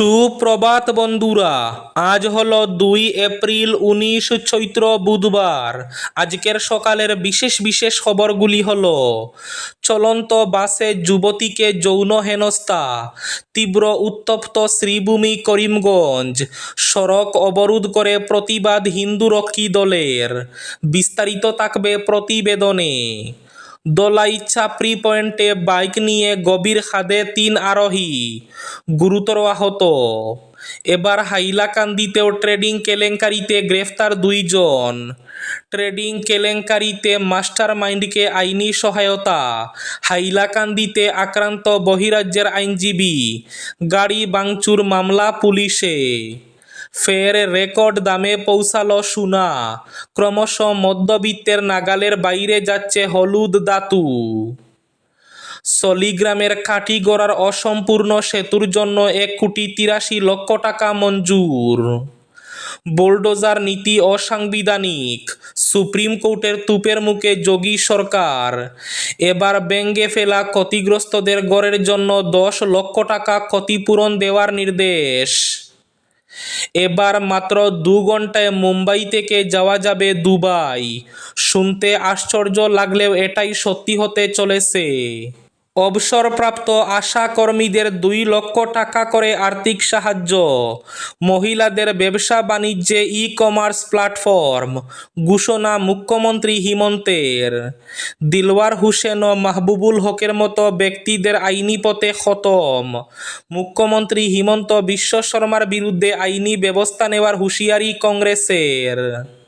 সুপ্রভাত বন্ধুরা, আজ হলো দুই এপ্রিল উনিশ চৈত্র বুধবার। আজকের সকালের বিশেষ বিশেষ খবরগুলি হল, চলন্ত বাসে যুবতীকে যৌন হেনস্থা, তীব্র উত্তপ্ত শ্রীভূমি করিমগঞ্জ, সড়ক অবরোধ করে প্রতিবাদ হিন্দু রক্ষী দলের, বিস্তারিত থাকবে প্রতিবেদনে। দোলাই চাপড়ি পয়েন্টে বাইক নিয়ে গভীর খাদে তিন আরোহী। গুরুতর আহত। এবার হাইলাকান্দিতেও ট্রেডিং কেলেঙ্কারিতে গ্রেফতার দুইজন। ট্রেডিং কেলেঙ্কারিতে মাস্টার মাইন্ডকে আইনি সহায়তা। হাইলাকান্দিতে আক্রান্ত বহিরাজ্যের আইনজীবী। গাড়ি বাংচুর মামলা পুলিশে। ফের রেকর্ড দামে পৌঁছালো সোনা। ক্রমশ মধ্যবিত্তের নাগালের বাইরে যাচ্ছে হলুদ দাতু। সলিগ্রামের কাঠিগড়ার অসম্পূর্ণ সেতুর জন্য এক কোটি তিরাশি লক্ষ টাকা মঞ্জুর। বোলডোজার নীতি অসাংবিধানিক। সুপ্রিম কোর্টের তুপের মুখে যোগী সরকার। এবার ব্যঙ্গে ফেলা ক্ষতিগ্রস্তদের গড়ের জন্য দশ লক্ষ টাকা ক্ষতিপূরণ দেওয়ার নির্দেশ। এবার মাত্র দু ঘন্টায় মুম্বাই থেকে যাওয়া যাবে দুবাই। শুনতে আশ্চর্য লাগলেও এটাই সত্যি হতে চলেছে। অবসরপ্রাপ্ত আশা কর্মীদের দুই লক্ষ টাকা করে আর্থিক সাহায্য। মহিলাদের ব্যবসা বাণিজ্যে ই কমার্স প্ল্যাটফর্ম ঘোষণা মুখ্যমন্ত্রী হিমন্তের। দিলওয়ার হোসেন ও মাহবুবুল হকের মতো ব্যক্তিদের আইনি পথে খতম। মুখ্যমন্ত্রী হিমন্ত বিশ্ব শর্মার বিরুদ্ধে আইনি ব্যবস্থা নেওয়ার হুঁশিয়ারি কংগ্রেসের।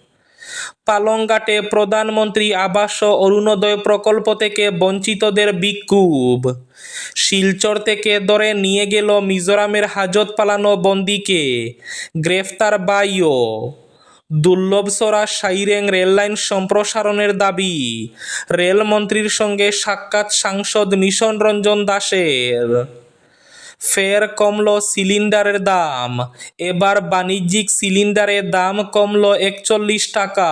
পালংঘাটে প্রধানমন্ত্রী আবাস অরুণোদয় প্রকল্প থেকে বঞ্চিতদের বিক্ষোভ। শিলচর থেকে ধরে নিয়ে গেল মিজোরামের হাজত পালানো বন্দিকে। গ্রেফতার বাইও দুর্লভসরা সাইরেং রেললাইন সম্প্রসারণের দাবি। রেলমন্ত্রীর সঙ্গে সাক্ষাৎ সাংসদ মিশন রঞ্জন দাসের। ফের কমল সিলিন্ডারের দাম। এবার বাণিজ্যিক সিলিন্ডারের দাম কমল একচল্লিশ টাকা।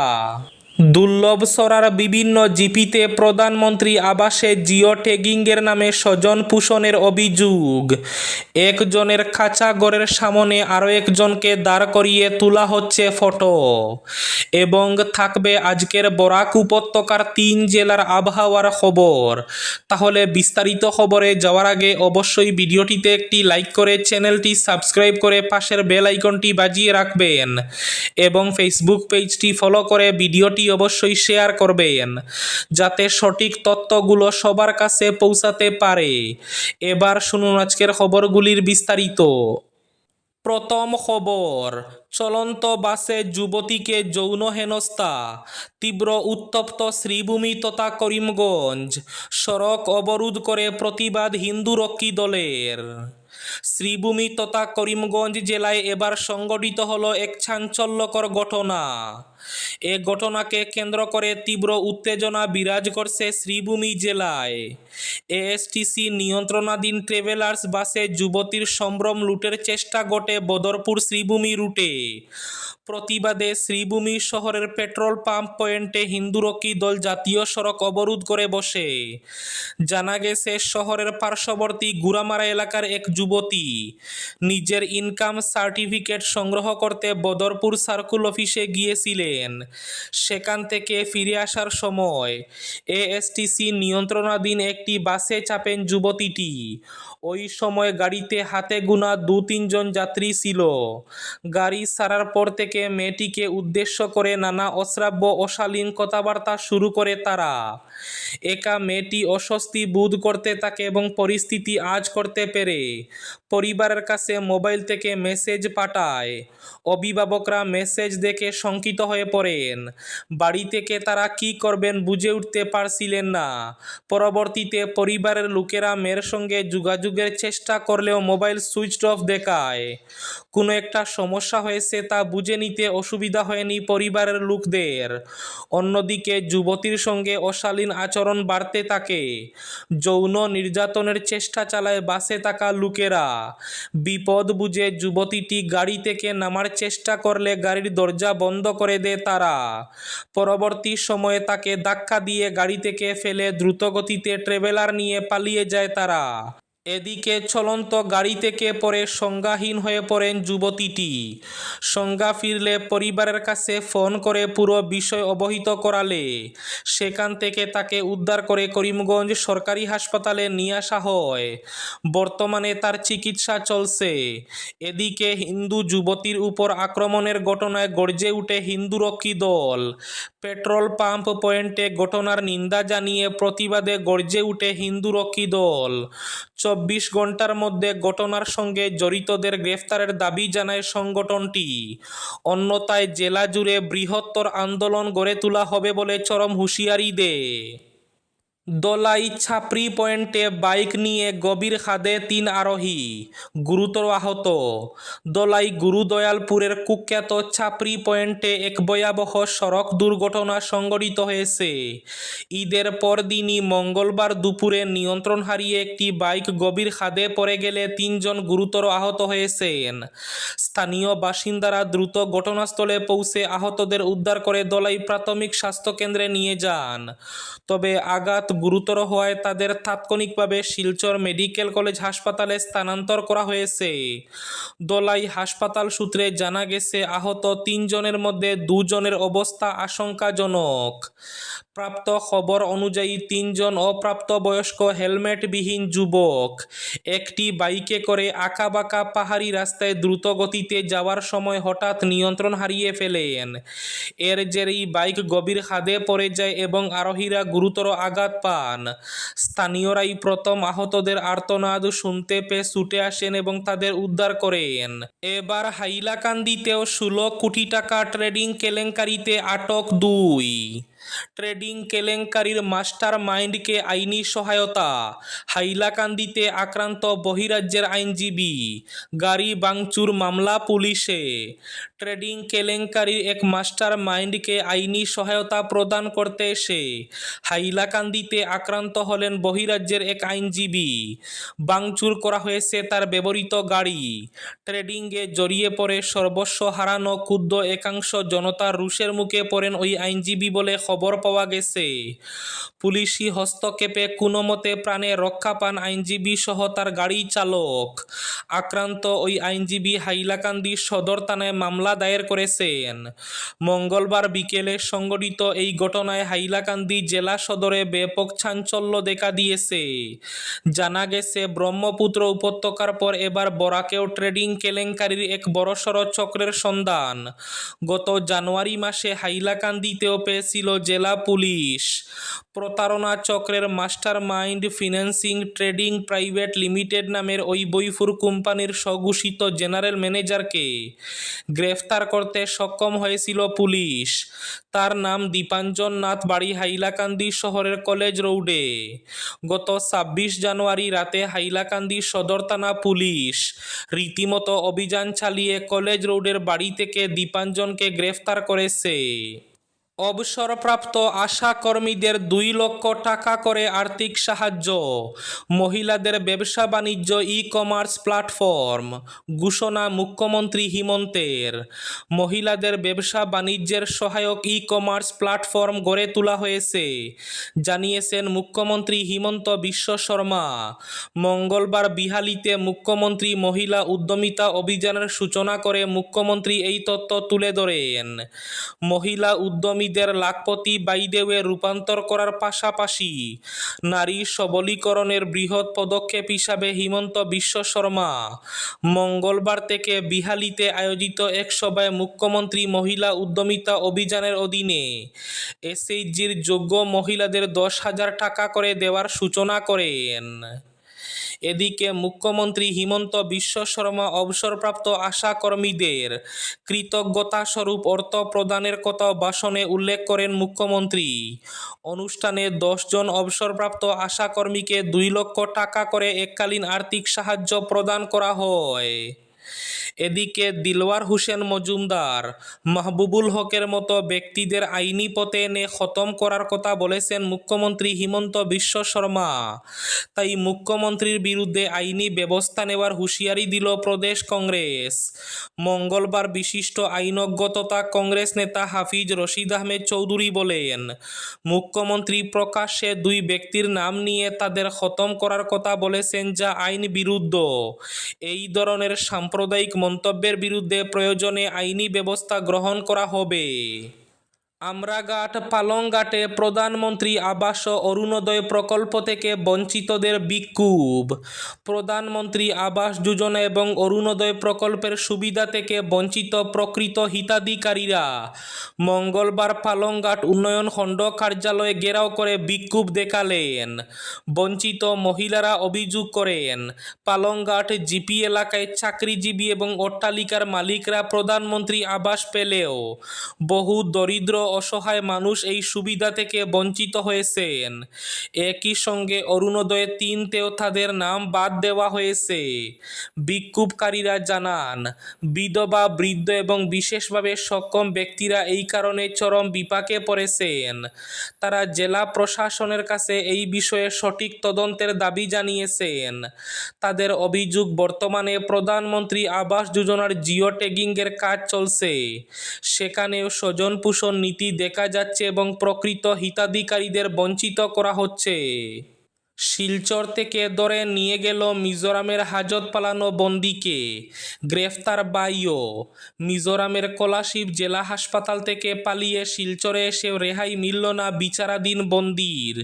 দুর্লভ সরার বিভিন্ন জিপিতে প্রধানমন্ত্রী আবাসে জিও ট্যাগিংয়ের নামে স্বজন পোষণের অভিযোগ। একজনের খাঁচা ঘরের সামনে আরও একজনকে দাঁড় করিয়ে তোলা হচ্ছে ফটো। এবং থাকবে আজকের বরাক উপত্যকার তিন জেলার আবহাওয়ার খবর। তাহলে বিস্তারিত খবরে যাওয়ার আগে অবশ্যই ভিডিওটিতে একটি লাইক করে চ্যানেলটি সাবস্ক্রাইব করে পাশের বেল আইকনটি বাজিয়ে রাখবেন। এবং ফেসবুক পেজটি ফলো করে ভিডিওটি অবশ্যই শেয়ার করবেন, যাতে সঠিক তথ্যগুলো সবার কাছে পৌঁছাতে পারে। এবার শুনুন আজকের খবরগুলির বিস্তারিত। প্রথম খবর, চলন্ত বাসে যুবতীকে যৌন হেনস্থা, তীব্র উত্তপ্ত শ্রীভূমি তথা করিমগঞ্জ, সড়ক অবরোধ করে প্রতিবাদ হিন্দু রক্ষী দলের। শ্রীভূমি তথা করিমগঞ্জ জেলায় এবার সংগঠিত হলো এক চাঞ্চল্যকর ঘটনা। এ ঘটনাকে কেন্দ্র করে তীব্র উত্তেজনা বিরাজ করছে শ্রীভূমি জেলায়। এএসটিসি নিয়ন্ত্রণাধীন ট্রেভেলার্স বাসে যুবতীর সম্ভ্রম লুটের চেষ্টা ঘটে বদরপুর শ্রীভূমি রুটে। প্রতিবাদে শ্রীভূমি শহরের পেট্রোল পাম্প পয়েন্টে হিন্দুরক্ষী দল জাতীয় সড়ক অবরোধ করে বসে। জানা গেছে, শহরের পার্শ্ববর্তী গুরামারা এলাকার এক যুবতী নিজের ইনকাম সার্টিফিকেট সংগ্রহ করতে বদরপুর সার্কুল অফিসে গিয়েছিলেন। সেখান থেকে ফিরে আসার সময় এএসটিসি নিয়ন্ত্রণাধীন একটি বাসে চাপেন যুবতীটি। ওই সময় গাড়িতে হাতে গোনা দু তিনজন যাত্রী ছিল। গাড়ি সারার পর থেকে মেয়েটিকে উদ্দেশ্য করে নানা অশ্রাব্য অশালীন কথাবার্তা শুরু করে তারা। একা মেয়েটি অস্বস্তি বোধ করতে থাকে এবং পরিস্থিতি আজ করতে পেরে। পরিবারের কাছে মোবাইল থেকে মেসেজ পাঠায়। অভিভাবকরা মেসেজ দেখে শঙ্কিত হয়ে পড়েন। বাড়ি থেকে তারা কি করবেন বুঝে উঠতে পারছিলেন না। পরবর্তীতে পরিবারের লোকেরা মেয়ের সঙ্গে যোগাযোগের চেষ্টা করলেও মোবাইল সুইচ অফ দেখায়। কোনো একটা সমস্যা হয়েছে তা বুঝে নিতে অসুবিধা হয়নি পরিবারের লোকদের। অন্যদিকে যুবতীর সঙ্গে অশালীন আচরণ বাড়তে থাকে। যৌন নির্যাতনের চেষ্টা চালায় বাসে থাকা লোকেরা। বিপদ বুঝে যুবতীটি গাড়ি থেকে নামার চেষ্টা করলে গাড়ির দরজা বন্ধ করে দেয়। তারা। পরবর্তী সময়ে তাকে ধাক্কা দিয়ে গাড়ি থেকে ফেলে দ্রুতগতিতে ট্রেভেলার নিয়ে পালিয়ে যায় তারা। এদিকে চলন্ত গাড়ি থেকে পরে সংজ্ঞাহীন হয়ে পড়েন যুবতীটি। সংজ্ঞা ফিরলে পরিবারের কাছে ফোন করে পুরো বিষয় অবহিত করালে। সেখান থেকে তাকে উদ্ধার করে করিমগঞ্জ সরকারি হাসপাতালে নিয়ে আসা হয়। বর্তমানে তার চিকিৎসা চলছে। এদিকে হিন্দু যুবতীর উপর আক্রমণের ঘটনায় গর্জে উঠে হিন্দুরক্ষী দল। পেট্রোল পাম্প পয়েন্টে ঘটনার নিন্দা জানিয়ে প্রতিবাদে গর্জে উঠে হিন্দুরক্ষী দল। চব্বিশ ঘণ্টার মধ্যে ঘটনার সঙ্গে জড়িতদের গ্রেফতারের দাবি জানায় সংগঠনটি। অন্যথায় জেলা জুড়ে বৃহত্তর আন্দোলন গড়ে তোলা হবে বলে চরম হুঁশিয়ারি দেয়। দলাই ছাপড়ি পয়েন্টে বাইক নিয়ে গভীর খাদে তিন আরোহী, গুরুতর আহত। দলাই গুরুদয়ালপুরের কুখ্যাত ছাপড়ি পয়েন্টে এক ভয়াবহ সড়ক দুর্ঘটনা সংঘটিত হয়েছে। ঈদের পরদিনই মঙ্গলবার দুপুরে নিয়ন্ত্রণ হারিয়ে একটি বাইক গভীর খাদে পড়ে গেলে তিনজন গুরুতর আহত হয়েছেন। স্থানীয় বাসিন্দারা দ্রুত ঘটনাস্থলে পৌঁছে আহতদের উদ্ধার করে দলাই প্রাথমিক স্বাস্থ্যকেন্দ্রে নিয়ে যান। তবে আঘাত গুরুতর হওয়ায় তাদের তাৎক্ষণিকভাবে শিলচর মেডিকেল কলেজ হাসপাতালে স্থানান্তর করা হয়েছে। দোলাই হাসপাতাল সূত্রে জানা গেছে, আহত তিনজনের মধ্যে দুজনের অবস্থা আশঙ্কাজনক। প্রাপ্ত খবর অনুযায়ী তিনজন অপ্রাপ্তবয়স্ক হেলমেটবিহীন যুবক একটি বাইকে করে আঁকাবাঁকা পাহাড়ি রাস্তায় দ্রুত গতিতে যাওয়ার সময় হঠাৎ নিয়ন্ত্রণ হারিয়ে ফেলেন। এর জেরেই বাইক গভীর খাদে পড়ে যায় এবং আরোহীরা গুরুতর আঘাত পান। স্থানীয়রাই প্রথম আহতদের আর্তনাদ শুনতে পেয়ে ছুটে আসেন এবং তাদের উদ্ধার করেন। এবার হাইলাকান্দিতেও ষোলো কোটি টাকা ট্রেডিং কেলেঙ্কারিতে আটক দুই। ট্রেডিং কেলেঙ্কারির মাস্টার মাইন্ডকে আইনি সহায়তা। হাইলাকান্দিতে আক্রান্ত বহিরাজ্যের আইনজীবী। গাড়ি বাংচুর মামলা পুলিশে। ট্রেডিং কেলেঙ্কারির এক মাস্টার মাইন্ডকে আইনি সহায়তা প্রদান করতে এসে হাইলাকান্দিতে আক্রান্ত হলেন বহিরাজ্যের এক আইনজীবী। বাংচুর করা হয়েছে তার ব্যবহৃত গাড়ি। ট্রেডিংয়ে জড়িয়ে পড়ে সর্বস্ব হারানো ক্ষুদ্র একাংশ জনতার রুশের মুখে পড়েন ওই আইনজীবী বলে খবর পাওয়া গেছে। পুলিশি হস্তক্ষেপে কোনো মতে প্রাণে রক্ষা পান আইনজীবী সহ তার গাড়ি চালক। আক্রান্ত ওই আইনজীবী হাইলাকান্দি সদর থানায় মামলা দায়ের করেছেন। মঙ্গলবার বিকেলে সংগঠিত এই ঘটনায় হাইলাকান্দি জেলা সদরে ব্যাপক চাঞ্চল্য দেখা দিয়েছে। জানা গেছে, ব্রহ্মপুত্র উপত্যকার পর এবার বরাকেও ট্রেডিং কেলেঙ্কারির এক বড়সড় চক্রের সন্ধান। গত জানুয়ারি মাসে হাইলাকান্দিতেও পেয়েছিল জেলা পুলিশ। প্রতারণা চক্রের mastermind financing trading private limited নামের ওই বৈফুর কোম্পানির স্বঘোষিত জেনারেল ম্যানেজারকে গ্রেফতার করতে সক্ষম হয়েছিল পুলিশ। তার নাম দীপাঞ্জন নাথ বাড়ি হাইলাকান্দি শহরের কলেজ রোডে। গত ছাব্বিশ জানুয়ারি রাতে হাইলাকান্দি সদর থানা পুলিশ রীতিমতো অভিযান চালিয়ে কলেজ রোডের বাড়ি থেকে দীপাঞ্জনকে গ্রেফতার করেছে। অবসরপ্রাপ্ত আশা কর্মীদের দুই লক্ষ টাকা করে আর্থিক সাহায্য। মহিলাদের ব্যবসা বাণিজ্য ই কমার্স প্ল্যাটফর্ম ঘোষণা মুখ্যমন্ত্রী হিমন্তের। মহিলাদের ব্যবসা বাণিজ্যের সহায়ক ই কমার্স প্ল্যাটফর্ম গড়ে তোলা হয়েছে, জানিয়েছেন মুখ্যমন্ত্রী হিমন্ত বিশ্ব শর্মা। মঙ্গলবার বিহালিতে মুখ্যমন্ত্রী মহিলা উদ্যমিতা অভিযানের সূচনা করে মুখ্যমন্ত্রী এই তথ্য তুলে ধরেন। মহিলা উদ্যমীদের লাখপতি বাইদেওয়ে রূপান্তর করার পাশাপাশি নারী সবলীকরণের বৃহৎ পদক্ষেপ হিসাবে হিমন্ত বিশ্ব শর্মা মঙ্গলবার থেকে বিহালিতে আয়োজিত এক সভায় মুখ্যমন্ত্রী মহিলা উদ্যমিতা অভিযানের অধীনে এসএইচজির যোগ্য মহিলাদের দশ হাজার টাকা করে দেওয়ার সূচনা করেন। এদিকে মুখ্যমন্ত্রী হিমন্ত বিশ্ব শর্মা অবসরপ্রাপ্ত আশা কর্মীদের কৃতজ্ঞতা স্বরূপ অর্থ প্রদানের কথা ভাষণে উল্লেখ করেন মুখ্যমন্ত্রী। অনুষ্ঠানে দশজন অবসরপ্রাপ্ত আশা কর্মীকে দুই লক্ষ টাকা করে এককালীন আর্থিক সাহায্য প্রদান করা হয়। এদিকে দিলওয়ার হোসেন মজুমদার মাহবুবুল হকের মতো ব্যক্তিদের আইনি পথে এনে খতম করার কথা বলেছেন মুখ্যমন্ত্রী হিমন্ত বিশ্ব শর্মা। তাই মুখ্যমন্ত্রীর বিরুদ্ধে আইনি ব্যবস্থা নেওয়ার হুঁশিয়ারি দিল প্রদেশ কংগ্রেস। মঙ্গলবার বিশিষ্ট আইনজ্ঞ তথা কংগ্রেস নেতা হাফিজ রশিদ আহমেদ চৌধুরী বলেন, মুখ্যমন্ত্রী প্রকাশ্যে দুই ব্যক্তির নাম নিয়ে তাদের খতম করার কথা বলেছেন যা আইন বিরুদ্ধ। এই ধরনের সাম্প্রদায়িক মন্তব্যের বিরুদ্ধে প্রয়োজনে আইনি ব্যবস্থা গ্রহণ করা হবে। আমরাঘাট পালংঘাটে প্রধানমন্ত্রী আবাস অরুণোদয় প্রকল্প থেকে বঞ্চিতদের বিক্ষোভ। প্রধানমন্ত্রী আবাস যোজনা এবং অরুণোদয় প্রকল্পের সুবিধা থেকে বঞ্চিত প্রকৃত হিতাধিকারীরা মঙ্গলবার পালংঘাট উন্নয়ন খণ্ড কার্যালয়ে ঘেরাও করে বিক্ষোভ দেখালেন। বঞ্চিত মহিলারা অভিযোগ করেন, পালংঘাট জিপি এলাকায় চাকরিজীবী এবং অট্টালিকার মালিকরা প্রধানমন্ত্রী আবাস পেলেও বহু দরিদ্র অসহায় মানুষ এই সুবিধা থেকে বঞ্চিত হয়েছেন। একই সঙ্গে অরুণোদয়ে তিনতেও তাদের নাম বাদ দেওয়া হয়েছে। বিক্ষোভকারীরা জানান, বিধবা, বৃদ্ধ এবং বিশেষভাবে সক্ষম ব্যক্তিরা এই কারণে চরম বিপাকে পড়েছেন। তারা জেলা প্রশাসনের কাছে এই বিষয়ে সঠিক তদন্তের দাবি জানিয়েছেন। তাদের অভিযোগ, বর্তমানে প্রধানমন্ত্রী আবাস যোজনার জিও ট্যাগিংয়ের কাজ চলছে। সেখানেও স্বজন পোষণ নীতি দেখা যাচ্ছে এবং প্রকৃত হিতাধিকারীদের বঞ্চিত করা হচ্ছে। শিলচর থেকে ধরে নিয়ে গেল মিজোরামের হাজত পালানো বন্দিকে। গ্রেফতার বাইও। মিজোরামের কলাশিব জেলা হাসপাতাল থেকে পালিয়ে শিলচরে এসে রেহাই মিলল না বিচারাধীন বন্দির।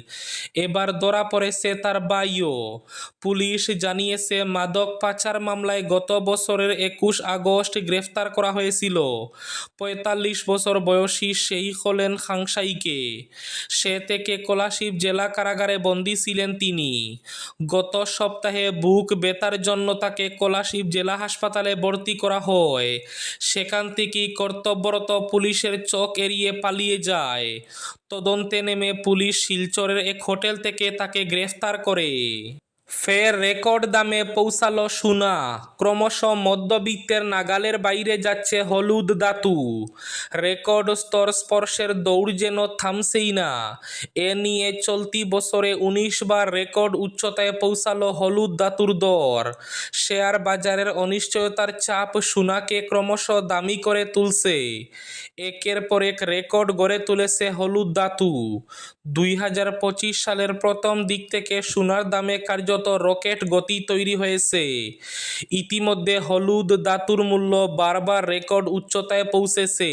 এবার ধরা পড়েছে তার বাইও। পুলিশ জানিয়েছে, মাদক পাচার মামলায় গত বছরের একুশ আগস্ট গ্রেফতার করা হয়েছিল। পঁয়তাল্লিশ বছর বয়সী সেই হলেন খাংসাইকে সে থেকে কলাশিব জেলা কারাগারে বন্দী ছিলেন তিনি। গত সপ্তাহে বুক বেতার জন্য তাকে কোলাশিব জেলা হাসপাতালে ভর্তি করা হয়। সেখান থেকে কর্তব্যরত পুলিশের চোখ এড়িয়ে পালিয়ে যায়। তদন্তে নেমে পুলিশ শিলচরের এক হোটেল থেকে তাকে গ্রেফতার করে। ফের রেকর্ড দামে পৌঁছালো সোনা। ক্রমশ মধ্যবিত্তের নাগালের বাইরে যাচ্ছে হলুদ ধাতু। রেকর্ড স্তর স্পর্শের দৌড় যেন থামছেই না। এ নিয়ে চলতি বছরে উনিশ বার রেকর্ড উচ্চতায় পৌঁছালো হলুদ ধাতুর দর। শেয়ার বাজারের অনিশ্চয়তার চাপ সোনাকে ক্রমশ দামি করে তুলছে। একের পর এক রেকর্ড গড়ে তুলেছে হলুদ ধাতু। দুই হাজার পঁচিশ সালের প্রথম দিক থেকে সোনার দামে কার্যত রকেট গতি তৈরি হয়েছে। ইতিমধ্যে হলুদ ধাতুর মূল্য বারবার রেকর্ড উচ্চতায় পৌঁছেছে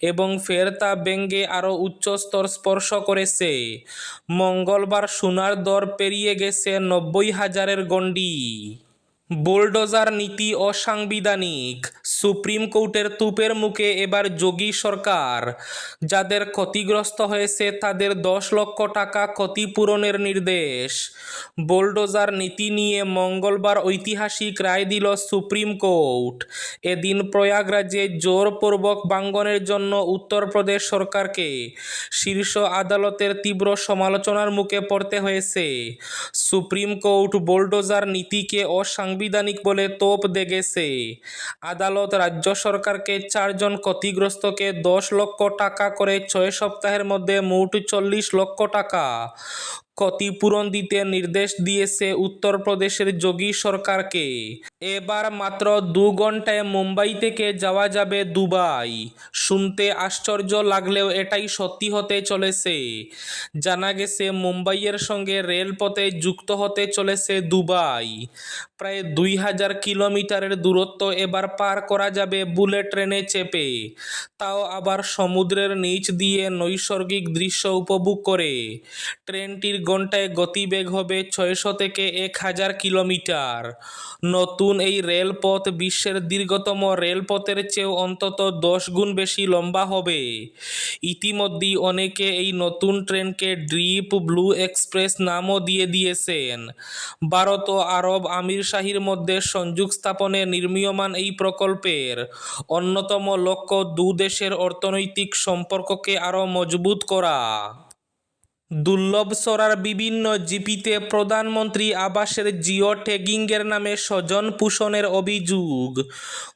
এবং ফের তা ব্যঙ্গে আরও উচ্চ স্তর স্পর্শ করেছে। মঙ্গলবার সোনার দর পেরিয়ে গেছে নব্বই হাজারের গণ্ডি। বুলডোজার নীতি অসাংবিধানিক। সুপ্রিম কোর্টের তুপের মুখে এবার যোগী সরকার। যাদের ক্ষতিগ্রস্ত হয়েছে তাদের দশ লক্ষ টাকা ক্ষতিপূরণের নির্দেশ। বুলডোজার নীতি নিয়ে মঙ্গলবার ঐতিহাসিক রায় দিল সুপ্রিম কোর্ট। এদিন প্রয়াগরাজে জোরপূর্বক বাঙ্গনের জন্য উত্তরপ্রদেশ সরকারকে শীর্ষ আদালতের তীব্র সমালোচনার মুখে পড়তে হয়েছে। সুপ্রিম কোর্ট বুলডোজার নীতিকে অসাংবিধানিক বলে তোপ দেগেছে। আদালত রাজ্য সরকারকে চারজন ক্ষতিগ্রস্তকে দশ লক্ষ টাকা করে ছয় সপ্তাহের মধ্যে মোট চল্লিশ লক্ষ টাকা। ক্ষতিপূরণ দিতে নির্দেশ দিয়েছে উত্তরপ্রদেশের যোগী সরকারকে। এবার মাত্র দু ঘন্টায় মুম্বাই থেকে যাওয়া যাবে দুবাই। শুনতে আশ্চর্য লাগলেও এটাই সত্যি হতে চলেছে। জানা গেছে, মুম্বাইয়ের সঙ্গে রেলপথে যুক্ত হতে চলেছে দুবাই। প্রায় দুই হাজার কিলোমিটারের দূরত্ব এবার পার করা যাবে বুলেট ট্রেনে চেপে। তাও আবার সমুদ্রের নিচ দিয়ে নৈসর্গিক দৃশ্য উপভোগ করে। ট্রেনটির ঘন্টায় গতিবেগ হবে ছয়শো থেকে এক হাজার কিলোমিটার। নতুন এই রেলপথ বিশ্বের দীর্ঘতম রেলপথের চেয়েও অন্তত দশ গুণ বেশি লম্বা হবে। ইতিমধ্যেই অনেকে এই নতুন ট্রেনকে ড্রিপ ব্লু এক্সপ্রেস নামও দিয়ে দিয়েছেন। ভারত ও আরব আমিরশাহির মধ্যে সংযোগ স্থাপনে নির্মীয়মান এই প্রকল্পের অন্যতম লক্ষ্য দু দেশের অর্থনৈতিক সম্পর্ককে আরও মজবুত করা। দুর্লভ সরার বিভিন্ন জিপিতে প্রধানমন্ত্রী আবাসের জিও ট্যাগিংয়ের নামে স্বজন পোষণের অভিযোগ।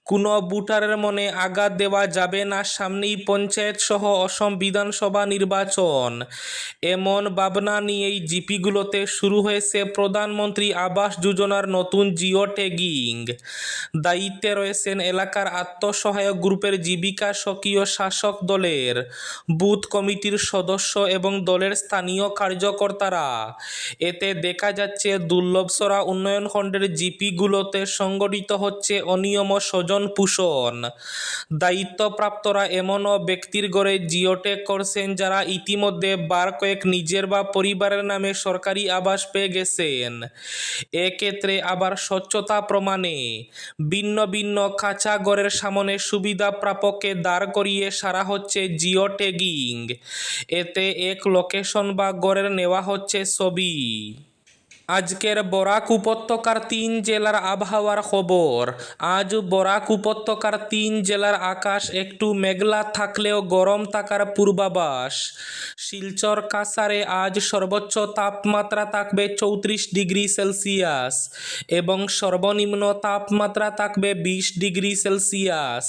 কোনো ভোটারের মনে আঘাত দেওয়া যাবে না, সামনেই পঞ্চায়েত সহ অসম বিধানসভা নির্বাচন। এমন ভাবনা নিয়েই জিপিগুলোতে শুরু হয়েছে প্রধানমন্ত্রী আবাস যোজনার নতুন জিও ট্যাগিং। দায়িত্বে রয়েছেন এলাকার আত্মসহায়ক গ্রুপের জীবিকা স্বকীয় শাসক দলের, বুথ কমিটির সদস্য এবং দলের স্থানীয় কার্যকর্তারা। এতে দেখা যাচ্ছে দুর্লভসরা উন্নয়ন খণ্ডের জিপিগুলোতে সংগঠিত হচ্ছে অনিয়ম স্বজন পোষণ। দায়িত্বপ্রাপ্তরা এমনও ব্যক্তির গড়ে জিওটেক করছেন যারা ইতিমধ্যে বার কয়েক নিজের বা পরিবারের নামে সরকারি আবাস পেয়ে গেছেন। এক্ষেত্রে আবার স্বচ্ছতা প্রমাণে ভিন্ন ভিন্ন কাঁচা ঘরের সামনে সুবিধা প্রাপককে দাঁড় করিয়ে সারা হচ্ছে জিও ট্যাগিং এতে এক লোকেশন বা গড়ের নেওয়া হচ্ছে ছবি। আজকের বরাক উপত্যকার তিন জেলার আবহাওয়ার খবর। আজ বরাক উপত্যকার তিন জেলার আকাশ একটু মেঘলা থাকলেও গরম থাকার পূর্বাভাস। শিলচর কাসারে আজ সর্বোচ্চ তাপমাত্রা থাকবে চৌত্রিশ ডিগ্রি সেলসিয়াস এবং সর্বনিম্ন তাপমাত্রা থাকবে বিশ ডিগ্রি সেলসিয়াস।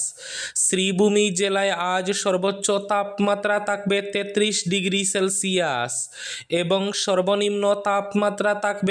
শ্রীভূমি জেলায় আজ সর্বোচ্চ তাপমাত্রা থাকবে তেত্রিশ ডিগ্রি সেলসিয়াস এবং সর্বনিম্ন তাপমাত্রা থাকবে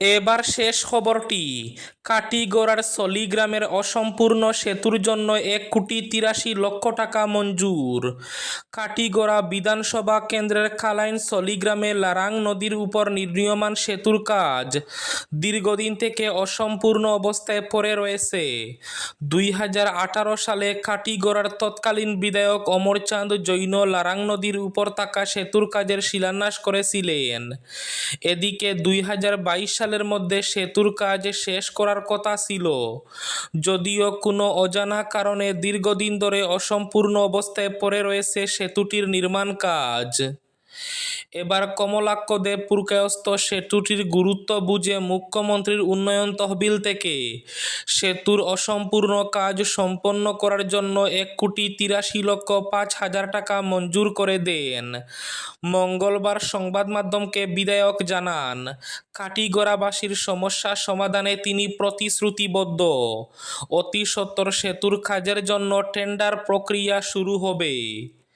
এবার শেষ খবরটি। কাটিগড়ার সলিগ্রামের অসম্পূর্ণ সেতুর জন্য এক কোটি তিরাশি লক্ষ টাকা মঞ্জুর। কাটিগড়া বিধানসভা কেন্দ্রের খালাইন সলিগ্রামে লারাং নদীর উপর নির্মীয়মান সেতুর কাজ। দীর্ঘদিন থেকে অসম্পূর্ণ অবস্থায় পড়ে রয়েছে। দুই হাজার আঠারো সালে কাটিগড়ার তৎকালীন বিধায়ক অমরচাঁদ জৈন লারাং নদীর উপর থাকা সেতুর কাজের শিলান্যাস করেছিলেন। এদিকে দুই বাইশ সালের মধ্যে সেতুর কাজ শেষ করার কথা ছিল। যদিও কোনো অজানা কারণে দীর্ঘদিন ধরে অসম্পূর্ণ অবস্থায় পড়ে রয়েছে সেতুটির নির্মাণ কাজ। এবার কমলাক্ষ দেব পুরকায়স্থ সেতুটির গুরুত্ব বুঝে মুখ্যমন্ত্রীর উন্নয়ন তহবিল থেকে সেতুর অসম্পূর্ণ কাজ সম্পন্ন করার জন্য এক কোটি তিরাশি লক্ষ পাঁচ হাজার টাকা মঞ্জুর করে দেন। মঙ্গলবার সংবাদ মাধ্যমকে বিধায়ক জানান, কাটিগড়াবাসীর সমস্যা সমাধানে তিনি প্রতিশ্রুতিবদ্ধ। অতি সত্বর সেতুর কাজের জন্য টেন্ডার প্রক্রিয়া শুরু হবে।